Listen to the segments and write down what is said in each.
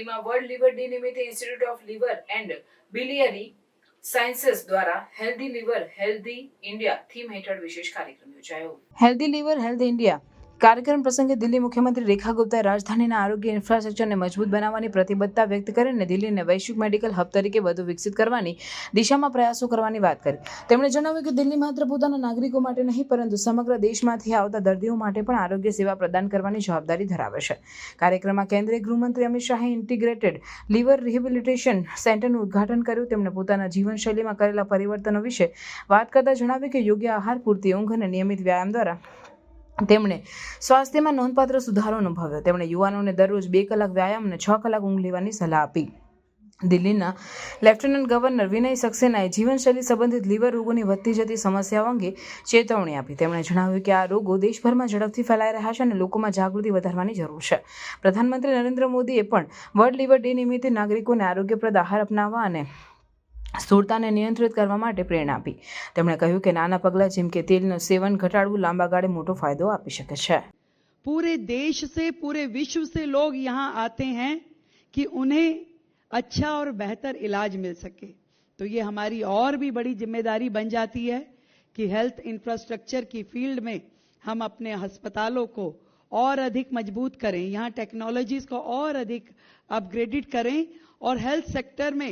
રાજકોટમાં world liver day નિમિત્તે institute of liver and biliary sciences દ્વારા healthy liver healthy India theme હેઠળ વિશેષ કાર્યક્રમ યોજાયો. હેલ્ધી લિવર હેલ્ધી ઇન્ડિયા કાર્યક્રમ પ્રસંગે દિલ્હી મુખ્યમંત્રી રેખા ગુપ્તાએ રાજધાનીના આરોગ્ય ઇન્ફ્રાસ્ટ્રક્ચરને મજબૂત બનાવવાની પ્રતિબદ્ધતા વ્યક્ત કરીને દિલ્હીને વૈશ્વિક મેડિકલ હબ તરીકે વધુ વિકસિત કરવાની દિશામાં પ્રયાસો કરવાની વાત કરી. તેમણે જણાવ્યું કે દિલ્હી માત્ર પોતાના નાગરિકો માટે નહીં, પરંતુ સમગ્ર દેશમાંથી આવતા દર્દીઓ માટે પણ આરોગ્ય સેવા પ્રદાન કરવાની જવાબદારી ધરાવે છે. કાર્યક્રમમાં કેન્દ્રીય ગૃહમંત્રી અમિત શાહે ઇન્ટિગ્રેટેડ લીવર રિહેબિલિટેશન સેન્ટરનું ઉદ્ઘાટન કર્યું. તેમણે પોતાના જીવનશૈલીમાં કરેલા પરિવર્તનો વિશે વાત કરતા જણાવ્યું કે યોગ્ય આહાર, પૂરતી ઊંઘ અને નિયમિત વ્યાયામ દ્વારા તેમણે સ્વાસ્થ્યમાં નોંધપાત્ર સુધારો અનુભવ્યો. તેમણે યુવાનોને દરરોજ બે કલાક વ્યાયામ અને છ કલાક ઊંઘ લેવાની સલાહ આપી. દિલ્હીના લેફ્ટનન્ટ ગવર્નર વિનય સક્સેનાએ જીવનશૈલી સંબંધિત લીવર રોગોની વધતી જતી સમસ્યાઓ અંગે ચેતવણી આપી. તેમણે જણાવ્યું કે આ રોગો દેશભરમાં ઝડપથી ફેલાઈ રહ્યા છે અને લોકોમાં જાગૃતિ વધારવાની જરૂર છે. પ્રધાનમંત્રી નરેન્દ્ર મોદીએ પણ વર્લ્ડ લીવર ડે નિમિત્તે નાગરિકોને આરોગ્યપ્રદ આહાર અપનાવવા અને સ્થૂળતાને નિયંત્રિત કરવા માટે પ્રેરણા આપી તેમણે કહ્યું કે નાના પગલાં જેમ કે તેલનું સેવન ઘટાડવું લાંબા ગાળે મોટો ફાયદો આપી શકે છે पूरे देश से पूरे विश्व से लोग यहाँ आते हैं कि उन्हें अच्छा और बेहतर इलाज मिल सके तो ये हमारी और भी बड़ी जिम्मेदारी बन जाती है कि हेल्थ इंफ्रास्ट्रक्चर की फील्ड में हम अपने अस्पतालों को और अधिक मजबूत करें यहाँ टेक्नोलॉजीज को और अधिक अपग्रेडेड करें और हेल्थ सेक्टर में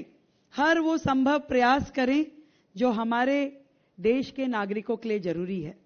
हर वो संभव प्रयास करें जो हमारे देश के नागरिकों के लिए जरूरी है